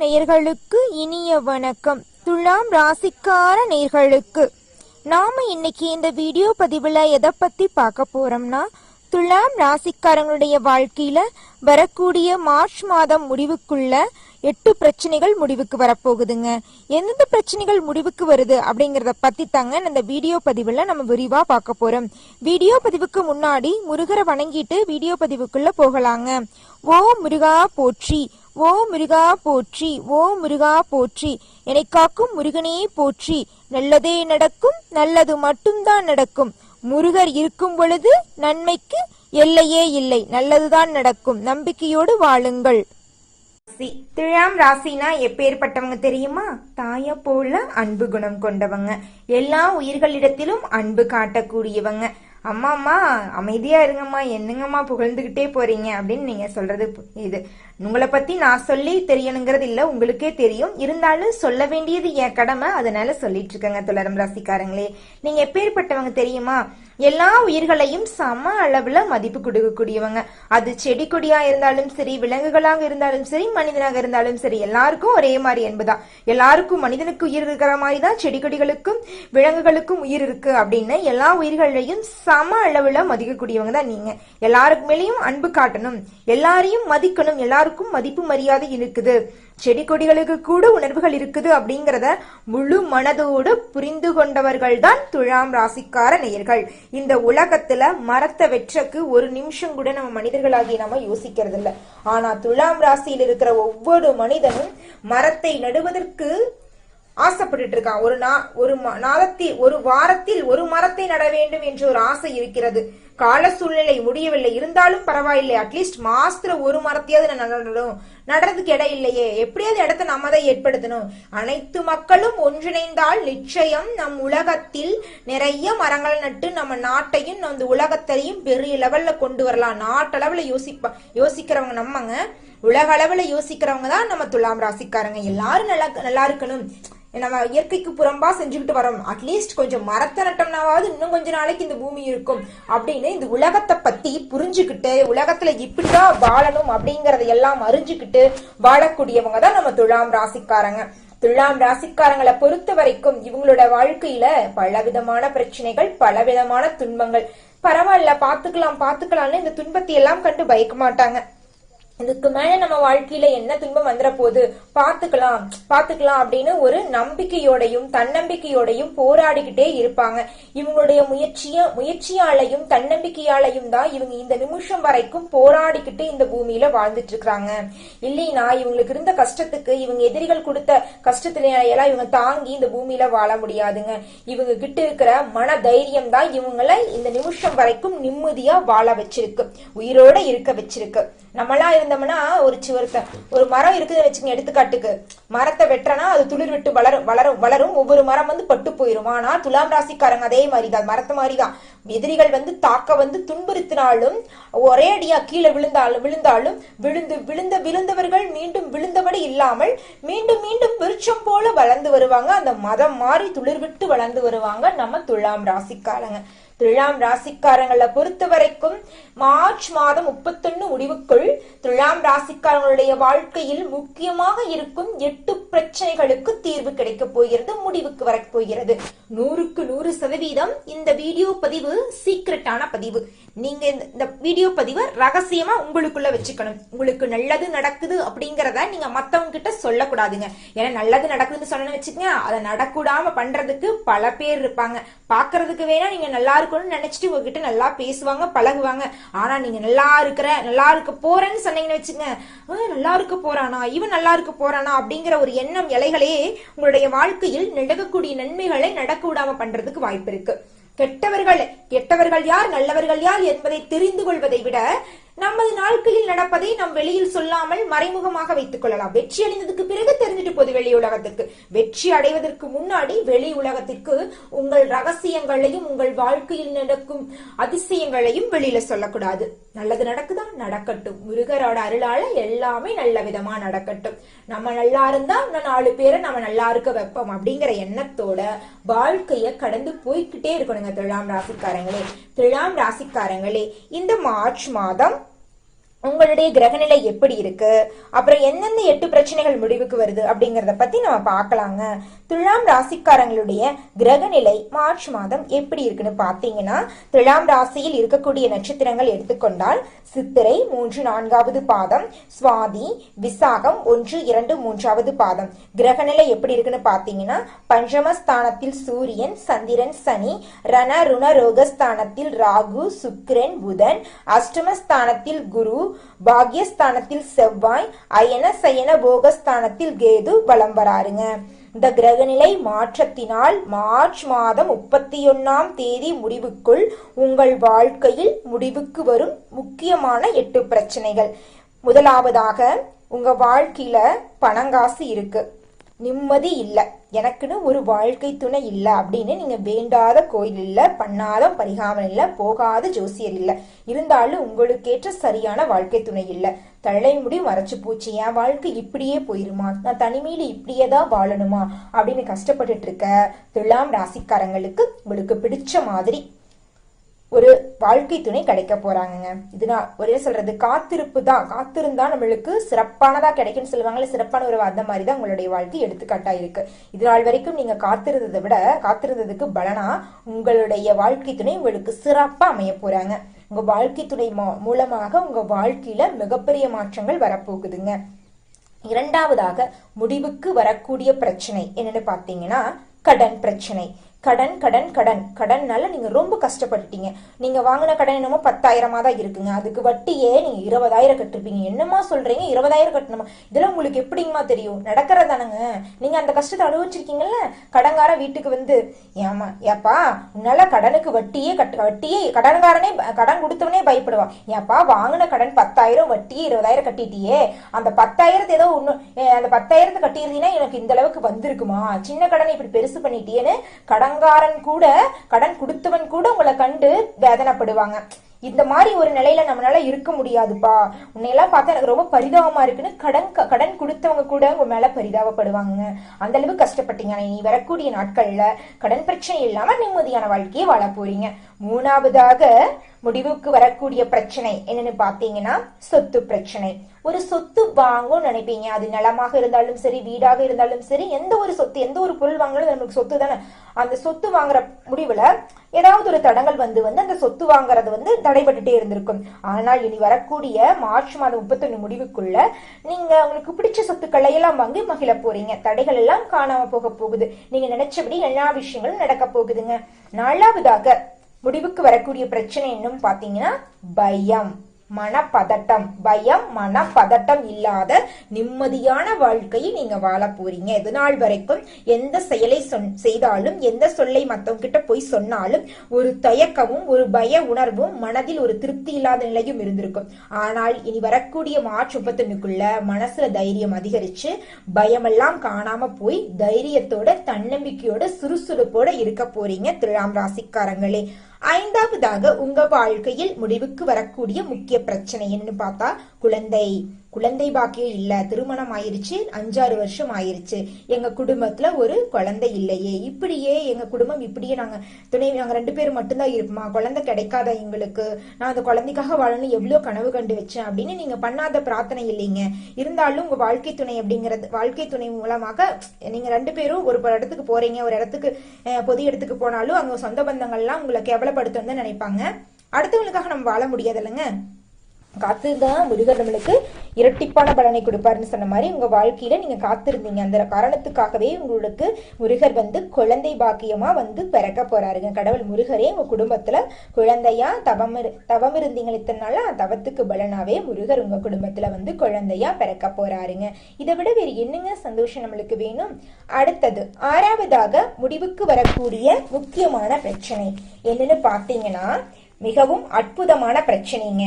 நேயர்களுக்கு இனிய வணக்கம். துலாம் ராசிக்கார நேயர்களுக்கு நாம இன்னைக்கு இந்த வீடியோ பதிவுல எதை பத்தி பார்க்க போறோம்னா துலாம் ராசிக்காரங்களுடைய வாழ்க்கையில வரக்கூடிய மார்ச் மாதம் முடிவுக்குள்ள எட்டு பிரச்சனைகள் முடிவுக்கு வரப்போகுதுங்க. எந்தெந்த பிரச்சனைகள் முடிவுக்கு வருது அப்படிங்கறத பத்தி தாங்க இந்த வீடியோ பதிவுல நம்ம விரிவா பார்க்க போறோம். வீடியோ பதிவுக்கு முன்னாடி முருகரை வணங்கிட்டு வீடியோ பதிவுக்குள்ள போகலாங்க. ஓ முருகா போற்றி. ஓ முருகா போற்றி ஓ முருகா போற்றி என்னை காக்கும் முருகனே போற்றி. நல்லதே நடக்கும் நல்லது மட்டும்தான் நடக்கும். முருகர் இருக்கும் பொழுது நன்மைக்கு எல்லையே இல்லை நல்லதுதான் நடக்கும். நம்பிக்கையோடு வாழுங்கள். ராசி துலாம் ராசினா எப்பேற்பட்டவங்க தெரியுமா? தாய போல அன்பு குணம் கொண்டவங்க. எல்லா உயிர்களிடத்திலும் அன்பு காட்டக்கூடியவங்க. அம்மா அம்மா அமைதியா இருங்கம்மா என்னங்கம்மா புகழ்ந்துகிட்டே போறீங்க அப்படின்னு நீங்க சொல்றது இது. உங்களை பத்தி நான் சொல்லி தெரியணுங்கிறது இல்ல உங்களுக்கே தெரியும். இருந்தாலும் சொல்ல வேண்டியது என் கடமை. அதனால சொல்லிட்டு இருக்கேங்க துளரம் ராசிக்காரங்களே. நீங்க எப்பேற்பட்டவங்க தெரியுமா? எல்லா உயிர்களையும் சம அளவுல மதிப்பு கொடுக்கக்கூடியவங்க. அது செடி கொடியா இருந்தாலும் சரி விலங்குகளாக இருந்தாலும் சரி மனிதனாக இருந்தாலும் சரி எல்லாருக்கும் ஒரே மாதிரி என்பதுதான். எல்லாருக்கும் மனிதனுக்கு உயிர் இருக்கிற மாதிரி தான் செடி கொடிகளுக்கும் விலங்குகளுக்கும் உயிர் இருக்கு அப்படின்னு எல்லா உயிர்களையும் சம அளவுல மதிக்கக்கூடியவங்க தான் நீங்க. எல்லாருக்கு மேலேயும் அன்பு காட்டணும். எல்லாரையும் மதிக்கணும். எல்லாருக்கும் மதிப்பு மரியாதை இருக்குது. செடி கொடிகளுக்கு கூட உணர்வுகள் இருக்குது அப்படிங்கிறத முழு மனதோடு புரிந்து கொண்டவர்கள் தான் துழாம் ராசிக்கார நேயர்கள். இந்த உலகத்துல மரத்தை வெற்றக்கு ஒரு நிமிஷம் கூட நம்ம மனிதர்களாகிய நம்ம யோசிக்கிறது இல்லை ஆனா துலாம் ராசியில் இருக்கிற ஒவ்வொரு மனிதனும் மரத்தை நடுவதற்கு ஆசைப்பட்டுட்டு இருக்கான். ஒரு நா ஒரு நாளத்தில் ஒரு வாரத்தில் ஒரு மரத்தை நட வேண்டும் என்ற ஒரு ஆசை இருக்கிறது. கால சூழ்நிலை முடியவில்லை. இருந்தாலும் பரவாயில்லை. அட்லீஸ்ட் மாசத்துல ஒரு மரத்தையாவது நான் நடணும் நடறதுக்கு இடம் இல்லையே. எப்படியாவது இடத்த நம்ம தான் ஏற்படுத்தணும். அனைத்து மக்களும் ஒன்றிணைந்தால் நிச்சயம் நம் உலகத்தில் நிறைய மரங்கள் நட்டு நம்ம நாட்டையும் அந்த உலகத்தையும் பெரிய லெவல்ல கொண்டு வரலாம். நாட்டளவுல யோசிப்பா யோசிக்கிறவங்க நம்மங்க. உலக அளவுல யோசிக்கிறவங்க தான் நம்ம துலாம் ராசிக்காரங்க. எல்லாரும் நல்லா நல்லா இருக்கணும். நம்ம இயற்கைக்கு புறம்பா செஞ்சுக்கிட்டு வரோம். அட்லீஸ்ட் கொஞ்சம் மரத்தை நட்டோம்னாவது இன்னும் கொஞ்ச நாளைக்கு இந்த பூமி இருக்கும். அப்படின்னு இந்த உலகத்தை பத்தி புரிஞ்சுக்கிட்டு உலகத்துல இப்படிதான் வாழணும் அப்படிங்கறத எல்லாம் அறிஞ்சுக்கிட்டு வாழக்கூடியவங்க தான் நம்ம துலாம் ராசிக்காரங்க. துலாம் ராசிக்காரங்களை பொறுத்த வரைக்கும் இவங்களோட வாழ்க்கையில பலவிதமான பிரச்சனைகள் பலவிதமான துன்பங்கள். பரவாயில்ல பாத்துக்கலாம் பாத்துக்கலாம்னு இந்த துன்பத்தை எல்லாம் கண்டு பயக்க மாட்டாங்க. இதுக்கு மேல நம்ம வாழ்க்கையில என்ன துன்பம் வந்துட போகுது பாத்துக்கலாம் பாத்துக்கலாம் அப்படின்னு ஒரு நம்பிக்கையோடையும் தன்னம்பிக்கையோடையும் போராடிக்கிட்டே இருப்பாங்க. இவங்களுடைய முயற்சிய முயற்சியாலையும் தன்னம்பிக்கையாலையும் தான் இவங்க இந்த நிமிஷம் வரைக்கும் போராடிக்கிட்டு இந்த பூமியில வாழ்ந்துட்டு இருக்காங்க இல்லைனா இவங்களுக்கு இருந்த கஷ்டத்துக்கு இவங்க எதிரிகள் கொடுத்த கஷ்டத்துல எல்லாம் இவங்க தாங்கி இந்த பூமியில வாழ முடியாதுங்க. இவங்க கிட்ட இருக்கிற மன தைரியம் தான் இவங்களை இந்த நிமிஷம் வரைக்கும் நிம்மதியா வாழ வச்சிருக்கு. உயிரோட இருக்க வச்சிருக்கு. நம்மளாம் இருந்தோம்னா ஒரு சிவருத்த ஒரு மரம் இருக்குதுன்னு வச்சுங்க எடுத்துக்காட்டுக்கு. மரத்தை வெட்டுறனா அது துளிர் விட்டு வளரும் வளரும் வளரும் ஒவ்வொரு மரம் வந்து பட்டு போயிரும். ஆனா துலாம் ராசிக்காரங்க அதே மாதிரி தான் மரத்தை மாதிரி தான் எதிரிகள் வந்து தாக்க வந்து துன்புறுத்தினாலும் ஒரே அடியா கீழே விழுந்தாலும் விழுந்தாலும் விழுந்து விழுந்த விழுந்தவர்கள் மீண்டும் விழுந்தபடி இல்லாமல் மீண்டும் மீண்டும் விருட்சம் போல வளர்ந்து வருவாங்க. அந்த மதம் மாறி துளிர் விட்டு வளர்ந்து வருவாங்க நம்ம துலாம் ராசிக்காரங்க. துலாம் ராசிக்காரங்களை பொறுத்த வரைக்கும் மார்ச் மாதம் முப்பத்தொன்னு முடிவுக்குள் துலாம் ராசிக்காரங்களுடைய வாழ்க்கையில் முக்கியமாக இருக்கும் எட்டு பிரச்சனைகளுக்கு தீர்வு கிடைக்க போகிறது முடிவுக்கு வரப்போகிறது நூறுக்கு நூறு சதவீதம் இந்த வீடியோ பதிவு சீக்ரெட்டான பதிவு. நீங்க இந்த- இந்த வீடியோ பதிவை ரகசியமா உங்களுக்குள்ள வச்சுக்கணும். உங்களுக்கு நல்லது நடக்குது அப்படிங்கறத நீங்க மத்தவங்க கிட்ட சொல்லக்கூடாதுங்க. ஏன்னா நல்லது நடக்குதுன்னு சொன்னு வச்சுக்கோங்க அதை நடக்கூடாம பண்றதுக்கு பல பேர் இருப்பாங்க. பாக்குறதுக்கு வேணா நீங்க நல்லா இருக்கணும்னு நினைச்சிட்டு உங்ககிட்ட நல்லா பேசுவாங்க பழகுவாங்க. ஆனா நீங்க நல்லா இருக்கிற நல்லா இருக்க போறேன்னு சொன்னீங்கன்னு வச்சுங்க நல்லா இருக்க போறானா? இவன் நல்லா இருக்க போறானா? அப்படிங்கிற ஒரு எண்ணம் இலைகளே உங்களுடைய வாழ்க்கையில் நடக்கக்கூடிய நன்மைகளை நடக்க விடாம பண்றதுக்கு வாய்ப்பு இருக்கு. கெட்டவர்கள் கெட்டவர்கள் யார் நல்லவர்கள் யார் என்பதை தெரிந்து கொள்வதை விட நமது நாட்களில் நடப்பதை நாம் வெளியில் சொல்லாமல் மறைமுகமாக வைத்துக் கொள்ளலாம். வெற்றி அடைந்ததுக்கு பிறகு தெரிஞ்சுட்டு போகுது வெளி உலகத்திற்கு வெற்றி அடைவதற்கு முன்னாடி வெளி உலகத்திற்கு உங்கள் ரகசியங்களையும் உங்கள் வாழ்க்கையில் நடக்கும் அதிசயங்களையும் வெளியில சொல்லக்கூடாது. நல்லது நடக்குதா? நடக்கட்டும். முருகரோட அருளால எல்லாமே நல்ல விதமா நடக்கட்டும். நம்ம நல்லா இருந்தா இன்னும் நாலு பேரை நம்ம நல்லா இருக்க வைப்போம் அப்படிங்கிற எண்ணத்தோட வாழ்க்கைய கடந்து போய்க்கிட்டே இருக்கணுங்க துலாம் ராசிக்காரங்களே. துலாம் ராசிக்காரங்களே இந்த மார்ச் மாதம் உங்களுடைய கிரகநிலை எப்படி இருக்கு? அப்புறம் எந்தெந்த எட்டு பிரச்சனைகள் முடிவுக்கு வருது அப்படிங்கறத பத்தி நம்ம பார்க்கலாங்க. துலாம் ராசிக்காரங்களுடைய கிரகநிலை மார்ச் மாதம் எப்படி இருக்குன்னு பார்த்தீங்கன்னா துலாம் ராசியில் இருக்கக்கூடிய நட்சத்திரங்கள் எடுத்துக்கொண்டால் சித்திரை மூன்று நான்காவது பாதம் சுவாதி விசாகம் ஒன்று இரண்டு மூன்றாவது பாதம். கிரகநிலை எப்படி இருக்குன்னு பார்த்தீங்கன்னா பஞ்சமஸ்தானத்தில் சூரியன் சந்திரன் சனி ரண ருண ரோகஸ்தானத்தில் ராகு சுக்கிரன் புதன் அஷ்டமஸ்தானத்தில் குரு பாக்யஸ்தானத்தில் செவ்வாய் அயன சயன போகஸ்தானத்தில் கேது வலம் வராருங்க. இந்த கிரகநிலை மாற்றத்தினால் மார்ச் மாதம் முப்பத்தி ஒன்னாம் தேதி முடிவுக்குள் உங்கள் வாழ்க்கையில் முடிவுக்கு வரும் முக்கியமான எட்டு பிரச்சனைகள். முதலாவதாக உங்க வாழ்க்கையில பணங்காசு இருக்கு. நிம்மதி இல்லை. எனக்குன்னு ஒரு வாழ்க்கை துணை இல்லை அப்படின்னு நீங்கள் வேண்டாத கோயில் இல்லை பண்ணாத பரிகாரம் இல்லை போகாத ஜோசியர் இல்லை. இருந்தாலும் உங்களுக்கேற்ற சரியான வாழ்க்கை துணை இல்லை. தலைமுடி மறைச்சு போச்சு என் வாழ்க்கை இப்படியே போயிருமா? நான் தனிமையில இப்படியே தான் வாழணுமா? அப்படின்னு கஷ்டப்பட்டுட்டு இருக்க துலாம் ராசிக்காரங்களுக்கு உங்களுக்கு பிடிச்ச மாதிரி ஒரு வாழ்க்கை துணை கிடைக்க போறாங்கங்க. இது நான் ஒரே சொல்றது. காத்திருப்பு தான். காத்திருந்தா நம்மளுக்கு சிறப்பானதா கிடைக்கும்னு சொல்லுவாங்கல்ல சிறப்பான ஒரு அந்த மாதிரி தான் உங்களுடைய வாழ்க்கை எடுத்துக்காட்டா இருக்கு. இது நாள் வரைக்கும் நீங்க காத்திருந்ததை விட காத்திருந்ததுக்கு பலனா உங்களுடைய வாழ்க்கை துணை உங்களுக்கு சிறப்பா அமைய போறாங்க. உங்க வாழ்க்கை துணை மூ- மூலமாக உங்க வாழ்க்கையில மிகப்பெரிய மாற்றங்கள் வரப்போகுதுங்க. இரண்டாவதாக முடிவுக்கு வரக்கூடிய பிரச்சனை என்னன்னு பார்த்தீங்கன்னா கடன் பிரச்சனை. கடன் கடன் கடன். கடன்னால நீங்க ரொம்ப கஷ்டப்பட்டுட்டீங்க. நீங்க வாங்கின கடன் என்னமோ பத்தாயிரமா தான் இருக்குங்க. அதுக்கு வட்டியே நீங்க இருபதாயிரம் கட்டிருப்பீங்க. என்னமா சொல்றீங்க? இருபதாயிரம் கட்டணுமா? இதெல்லாம் உங்களுக்கு எப்படிங்கம்மா தெரியும்? நடக்கிறதானங்க நீங்க அந்த கஷ்டத்தை அனுபவிச்சிருக்கீங்கல்ல? கடன்கார வீட்டுக்கு வந்து ஏமா ஏப்பா உன்னால கடனுக்கு வட்டியே கட்ட வட்டியே கடன்காரனே கடன் கொடுத்தவனே பயப்படுவான் ஏப்பா வாங்கின கடன் பத்தாயிரம் வட்டியே இருபதாயிரம் கட்டிட்டியே. அந்த பத்தாயிரத்தை ஏதோ ஒன்று அந்த பத்தாயிரத்தை கட்டியிருந்தீங்கன்னா எனக்கு இந்த அளவுக்கு வந்திருக்குமா? சின்ன கடனை இப்படி பெருசு பண்ணிட்டியேன்னு கடன் கடன்காரன் கூட கடன் கொடுத்தவன் கூட உங்களை கண்டு வேதனைப்படுவாங்க. இந்த மாதிரி ஒரு நிலையில நம்மளால இருக்க முடியாதுப்பா. உன்னையெல்லாம் பார்த்தா எனக்கு ரொம்ப பரிதாபமா இருக்குன்னு கடன் க- கடன் கொடுத்தவங்க கூட உங்க மேல பரிதாபப்படுவாங்க அந்த அளவு கஷ்டப்பட்டீங்க. நீ வரக்கூடிய நாட்கள்ல கடன் பிரச்சனை இல்லாம நிம்மதியான வாழ்க்கையை வாழ போறீங்க. மூணாவதாக முடிவுக்கு வரக்கூடிய பிரச்சனை என்னன்னு பாத்தீங்கன்னா சொத்து பிரச்சனை. ஒரு சொத்து வாங்கும் நினைப்பீங்க. அது நிலமாக இருந்தாலும் சரி வீடாக இருந்தாலும் சரி எந்த ஒரு சொத்து எந்த ஒரு பொருள் வாங்கினாலும் நமக்கு சொத்து தானே. அந்த சொத்து வாங்குற முடிவுல ஏதாவது ஒரு தடங்கள் வந்து வந்து அந்த சொத்து வாங்குறது வந்து தடைபட்டுட்டே இருந்திருக்கும். ஆனால் இனி வரக்கூடிய மார்ச் மாதம் முப்பத்தொன்னு முடிவுக்குள்ள நீங்க உங்களுக்கு பிடிச்ச சொத்துக்களை எல்லாம் வாங்கி மகிழ போறீங்க. தடைகள் எல்லாம் காணாம போக போகுது. நீங்க நினைச்சபடி எல்லா விஷயங்களும் நடக்க போகுதுங்க. நாலாவதாக முடிவுக்கு வரக்கூடிய பிரச்சனை என்னன்னு பாத்தீங்கன்னா பயம் மனப்பதட்டம். பயம் மனப்பதட்டம் இல்லாத நிம்மதியான வாழ்க்கையை நீங்க வாழ போறீங்க. இது நாள் வரைக்கும் எந்த செயலை சொன் செய்தாலும் எந்த சொல்லை மத்தவங்க கிட்ட போய் சொன்னாலும் ஒரு தயக்கமும் ஒரு பய உணர்வும் மனதில் ஒரு திருப்தி இல்லாத நிலையும் இருந்திருக்கும். ஆனால் இனி வரக்கூடிய மார்ச் முப்பத்தொன்னுக்குள்ள மனசுல தைரியம் அதிகரிச்சு பயமெல்லாம் காணாம போய் தைரியத்தோட தன்னம்பிக்கையோட சுறுசுறுப்போட இருக்க போறீங்க. திருழாம் ராசிக்காரங்களே. ஐந்தாவதாக உங்க வாழ்க்கையில் முடிவுக்கு வரக்கூடிய முக்கிய பிரச்சனை என்னன்னு பார்த்தா குழந்தை. குழந்தை பாக்கியம் இல்ல திருமணம் ஆயிருச்சு அஞ்சாறு வருஷம் ஆயிருச்சு. எங்க குடும்பத்துல ஒரு குழந்தை இல்லையே. இப்படியே எங்க குடும்பம் இப்படியே நாங்க துணை நாங்க ரெண்டு பேரும் மட்டும்தான் இருப்போமா? குழந்தை கிடைக்காத எங்களுக்கு நான் அந்த குழந்தைக்காக வாழணும் எவ்வளவு கனவு கண்டு வச்சேன் அப்படின்னு நீங்க பண்ணாத பிரார்த்தனை இல்லைங்க. இருந்தாலும் உங்க வாழ்க்கை துணை அப்படிங்கறது வாழ்க்கை துணை மூலமாக நீங்க ரெண்டு பேரும் ஒரு இடத்துக்கு போறீங்க ஒரு இடத்துக்கு பொது இடத்துக்கு போனாலும் அங்க சொந்த பந்தங்கள்லாம் உங்களை கேவலப்படுத்தணும்னு நினைப்பாங்க. அடுத்தவங்களுக்காக நம்ம வாழ முடியாது இல்லைங்க. காத்து தான் முருகர் நம்மளுக்கு இரட்டிப்பான பலனை கொடுப்பாருன்னு சொன்ன மாதிரி உங்க வாழ்க்கையில நீங்க காத்திருந்தீங்க. அந்த காரணத்துக்காகவே உங்களுக்கு முருகர் வந்து குழந்தை பாக்கியமா வந்து பிறக்க போறாருங்க. கடவுள் முருகரே உங்க குடும்பத்துல குழந்தையா தவம் இரு- தவம் இருந்தீங்க இத்தனை அந்த தவத்துக்கு பலனாவே முருகர் உங்க குடும்பத்துல வந்து குழந்தையா பிறக்க போறாருங்க. இதை விட வேறு என்னங்க சந்தோஷம் நம்மளுக்கு வேணும்? அடுத்தது ஆறாவதாக முடிவுக்கு வரக்கூடிய முக்கியமான பிரச்சனை என்னன்னு பார்த்தீங்கன்னா மிகவும் அற்புதமான பிரச்சனைங்க.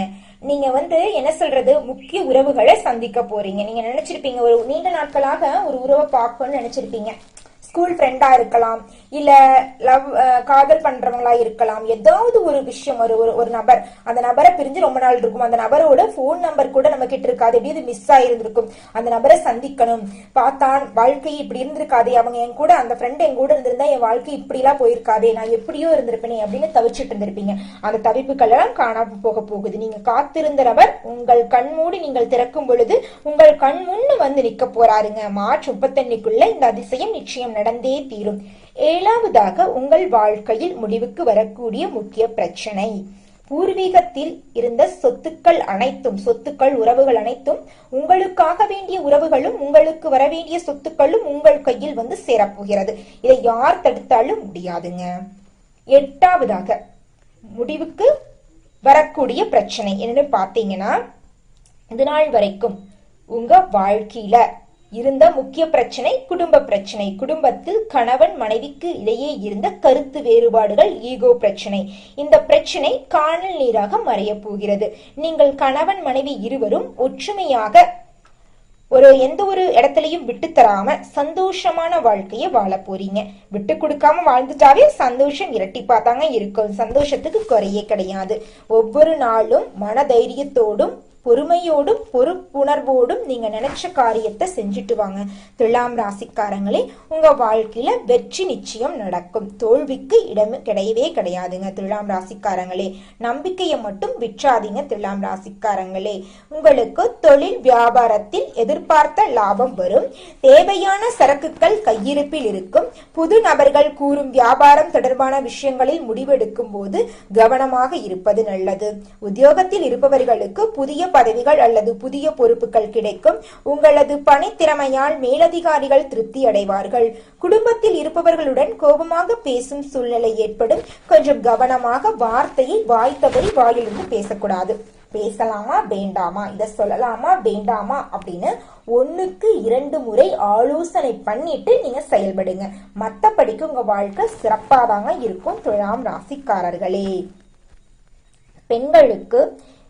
நீங்க வந்து என்ன சொல்றது முக்கிய உறவுகளை சந்திக்க போறீங்க. நீங்க நினைச்சிருப்பீங்க ஒரு நீண்ட நாட்களாக ஒரு உறவை பார்க்கணும்னு நினைச்சிருப்பீங்க. ஸ்கூல் ஃப்ரெண்டா இருக்கலாம் இல்ல லவ் காதல் பண்றவங்களா இருக்கலாம். ஏதாவது ஒரு விஷயம் ஒரு ஒரு ஒரு நபர் அந்த நபரை பிரிஞ்சு ரொம்ப நாள் இருக்கும். அந்த நபரோட ஃபோன் நம்பர் கூட நம்ம கிட்ட இருக்காது எப்படி இது மிஸ் ஆயிருந்திருக்கும். அந்த நபரை சந்திக்கணும். பார்த்தான் வாழ்க்கை இப்படி இருந்திருக்காதே. அவங்க என் கூட அந்த ஃப்ரெண்ட் என் கூட இருந்திருந்தா என் வாழ்க்கை இப்படி எல்லாம் போயிருக்காதே. நான் எப்படியோ இருந்திருப்பேனே அப்படின்னு தவிச்சிட்டு இருந்திருப்பீங்க. அந்த தவிப்புகள் எல்லாம் காணாம போக போகுது. நீங்க காத்திருந்த நபர் உங்கள் கண்மூடி நீங்கள் திறக்கும் பொழுது உங்கள் கண் முன்னு வந்து நிக்க போறாருங்க. மார்ச் முப்பத்தொன்னுக்குள்ள இந்த அதிசயம் நிச்சயம் நடந்தே தீரும். ஏழாவதாக உங்கள் வாழ்க்கையில் முடிவுக்கு வரக்கூடிய முக்கிய பிரச்சனை. பூர்வீகத்தில் இருந்த சொத்துக்கள் அனைத்தும் சொத்துக்கள் உறவுகள் அனைத்தும் உங்களுக்காக வேண்டிய உறவுகளும் உங்களுக்கு வர வேண்டிய சொத்துக்களும் உங்கள் கையில் வந்து சேரப்போகிறது. இதை யார் தடுத்தாலும் முடியாதுங்க. எட்டாவதாக முடிவுக்கு வரக்கூடிய பிரச்சனை என்னன்னு பாத்தீங்கன்னா இது நாள் வரைக்கும் உங்க வாழ்க்கையில இருந்த முக்கிய பிரச்சனை குடும்ப பிரச்சனை. குடும்பத்தில் கணவன் மனைவிக்கு இடையே இருந்த கருத்து வேறுபாடுகள் ஈகோ பிரச்சனை. இந்த பிரச்சனை காணல் நீராக மறைய போகிறது. நீங்கள் கணவன் மனைவி இருவரும் ஒற்றுமையாக ஒரு எந்த ஒரு இடத்துலையும் விட்டு தராம சந்தோஷமான வாழ்க்கையை வாழ போறீங்க. விட்டு கொடுக்காம வாழ்ந்துட்டாவே சந்தோஷம் இரட்டிப்பா தாங்க இருக்கும். சந்தோஷத்துக்கு குறையே கிடையாது. ஒவ்வொரு நாளும் மன தைரியத்தோடும் பொறுமையோடும் பொறுப்புணர்வோடும் நீங்க நினைச்ச காரியத்தை செஞ்சுட்டு வாங்க. துலாம் ராசிக்காரங்களே உங்க வாழ்க்கையில வெற்றி நிச்சயம் நடக்கும். தோல்விக்கு இடம் கிடையவே கிடையாதுங்க துலாம் ராசிக்காரங்களே. நம்பிக்கையை மட்டும் விற்றாதீங்க துலாம் ராசிக்காரங்களே. உங்களுக்கு தொழில் வியாபாரத்தில் எதிர்பார்த்த லாபம் வரும். தேவையான சரக்குகள் கையிருப்பில் இருக்கும். புது நபர்கள் கூறும் வியாபாரம் தொடர்பான விஷயங்களில் முடிவெடுக்கும் போது கவனமாக இருப்பது நல்லது. உத்தியோகத்தில் இருப்பவர்களுக்கு புதிய பதவிகள் அல்லது புதிய பொறுப்புகள் கிடைக்கும். உங்களது பணித்திறமையால் மேலதிகாரிகள் திருப்தி அடைவார்கள். குடும்பத்தில் இருப்பவர்களுடன் கோபமாக பேசும் சூழ்நிலை ஏற்படும். கொஞ்சம் கவனமாக வார்த்தையை வாய்த்தபடி வாயிலிருந்து பேசக்கூடாது. பேசலாமா வேண்டாமா? இதை சொல்லலாமா வேண்டாமா? அப்படின்னு ஒண்ணுக்கு இரண்டு முறை ஆலோசனை பண்ணிட்டு நீங்க செயல்படுங்க. மத்தபடிக்கு உங்க வாழ்க்கை சிறப்பாதாங்க இருக்கும் துழாம் ராசிக்காரர்களே. பெண்களுக்கு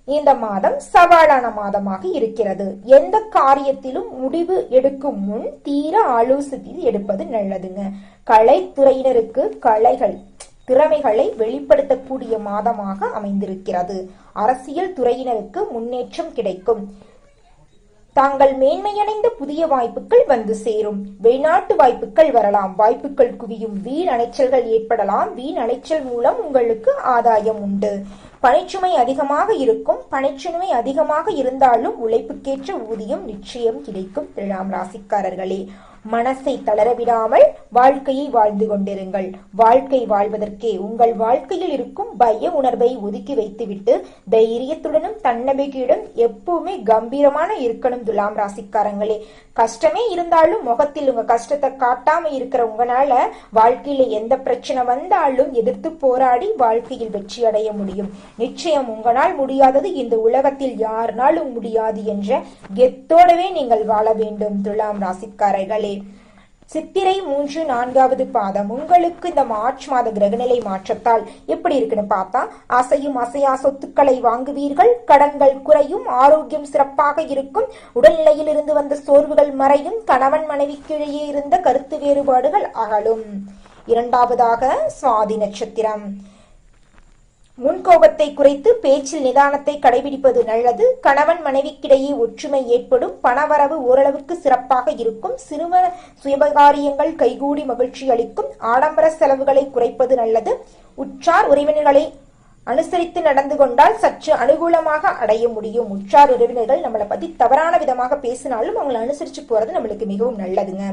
இந்த மாதம் சவாலான மாதமாக இருக்கிறது. எந்த காரியத்திலும் முடிவு எடுக்கும் முன் தீர ஆலோசித்து எடுப்பது நல்லதுங்க. கலைத்துறையினருக்கு கலைகள் திறமைகளை வெளிப்படுத்தக்கூடிய மாதமாக அமைந்திருக்கிறது. அரசியல் துறையினருக்கு முன்னேற்றம் கிடைக்கும். தாங்கள் மேன்மையடைந்த புதிய வாய்ப்புகள் வந்து சேரும். வெளிநாட்டு வாய்ப்புகள் வரலாம். வாய்ப்புகள் குவியும். வீண் அலைச்சல்கள் ஏற்படலாம். வீண் அலைச்சல் மூலம் உங்களுக்கு ஆதாயம் உண்டு. பணிச்சுமை அதிகமாக இருக்கும் பணிச்சுமை அதிகமாக இருந்தாலும் உழைப்புக்கேற்ற ஊதியம் நிச்சயம் கிடைக்கும் துலாம் ராசிக்காரர்களே மனசை தளரவிடாமல் வாழ்க்கையை வாழ்ந்து கொண்டிருங்கள். வாழ்க்கை வாழ்வதற்கே உங்கள் வாழ்க்கையில் இருக்கும் பய உணர்வை ஒதுக்கி வைத்துவிட்டு தைரியத்துடனும் தன்னம்பிக்கையுடன் எப்பவுமே கம்பீரமான இருக்கணும் துலாம் ராசிக்காரங்களே. கஷ்டமே இருந்தாலும் முகத்தில் உங்க கஷ்டத்தை காட்டாம இருக்கிற உங்களால வாழ்க்கையில எந்த பிரச்சனை வந்தாலும் எதிர்த்து போராடி வாழ்க்கையில் வெற்றி அடைய முடியும். நிச்சயம் உங்களால் முடியாதது இந்த உலகத்தில் யாருனாலும் முடியாது என்ற கெத்தோடவே நீங்கள் வாழ வேண்டும் துலாம் ராசிக்காரர்களே. சித்திரை மூன்று நான்காவது பாதம் உங்களுக்கு இந்த மார்ச் மாத கிரகநிலை மாற்றத்தால் எப்படி இருக்குன்னு பார்த்தா அசையும் அசையா சொத்துக்களை வாங்குவீர்கள் கடன்கள் குறையும் ஆரோக்கியம் சிறப்பாக இருக்கும் உடல்நிலையில் இருந்து வந்த சோர்வுகள் மறையும் கணவன் மனைவிக்கிடையே இருந்த கருத்து வேறுபாடுகள் அகலும். இரண்டாவதாக சுவாதி நட்சத்திரம். முன்கோபத்தை குறைத்து பேச்சில் நிதானத்தை கடைபிடிப்பது நல்லது. கணவன் மனைவிக்கிடையே ஒற்றுமை ஏற்படும். பணவரவு ஓரளவுக்கு சிறப்பாக இருக்கும். சிறும சுயபகாரியங்கள் கைகூடி மகிழ்ச்சி அளிக்கும். ஆடம்பர செலவுகளை குறைப்பது நல்லது. உற்றார் உறவினர்களை அனுசரித்து நடந்து கொண்டால் சற்று அனுகூலமாக அடைய முடியும். உற்றார் உறவினர்கள் நம்மளை பத்தி தவறான விதமாக பேசினாலும் அவங்களை அனுசரிச்சு போறது நம்மளுக்கு மிகவும் நல்லதுங்க.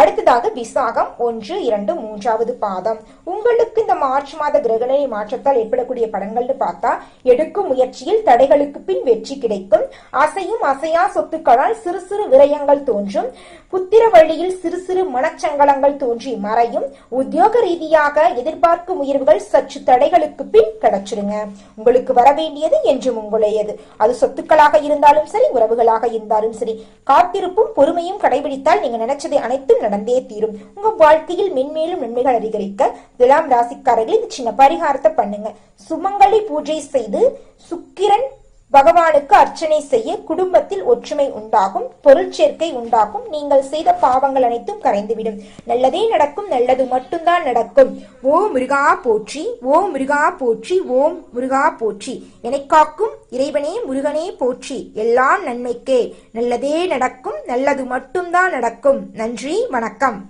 அடுத்ததாக விசாகம் ஒன்று இரண்டு மூன்றாவது பாதம். உங்களுக்கு இந்த மார்ச் மாத கிரகணி மாற்றத்தால் ஏற்படக்கூடிய படங்கள்னு பார்த்தா எடுக்கும் முயற்சியில் தடைகளுக்கு பின் வெற்றி கிடைக்கும். அசையும் அசையா சொத்துக்களால் சிறு சிறு விரயங்கள் தோன்றும். புத்திர வழியில் சிறு சிறு மனச்சங்கலங்கள் தோன்றி மறையும். உத்தியோக ரீதியாக எதிர்பார்க்கும் உயர்வுகள் சற்று தடைகளுக்கு பின் கிடைக்கும் கிடைச்சிருங்க உங்களுக்கு வர வேண்டியது என்றும் உங்களையது அது சொத்துக்களாக இருந்தாலும் சரி உறவுகளாக இருந்தாலும் சரி. காத்திருப்பும் பொறுமையும் கடைபிடித்தால் நீங்க நினைச்சதை அனைத்தும் நடந்தே தீரும். உங்க வாழ்க்கையில் மென்மேலும் நன்மைகள் அதிகரிக்க துலாம் ராசிக்காரர்கள் இந்த சின்ன பரிகாரத்தை பண்ணுங்க. சுமங்கலி பூஜை செய்து சுக்கிரன் பகவானுக்கு அர்ச்சனை செய்ய குடும்பத்தில் ஒற்றுமை உண்டாகும் பொருள் சேர்க்கை உண்டாகும். நீங்கள் செய்த பாவங்கள் அனைத்தும் கரைந்துவிடும். நல்லதே நடக்கும் நல்லது மட்டும்தான் நடக்கும். ஓ முருகா போற்றி ஓ முருகா போற்றி ஓம் முருகா போற்றி. என்னை காக்கும் இறைவனே முருகனே போற்றி. எல்லாம் நன்மைக்கே. நல்லதே நடக்கும் நல்லது மட்டும்தான் நடக்கும். நன்றி வணக்கம்.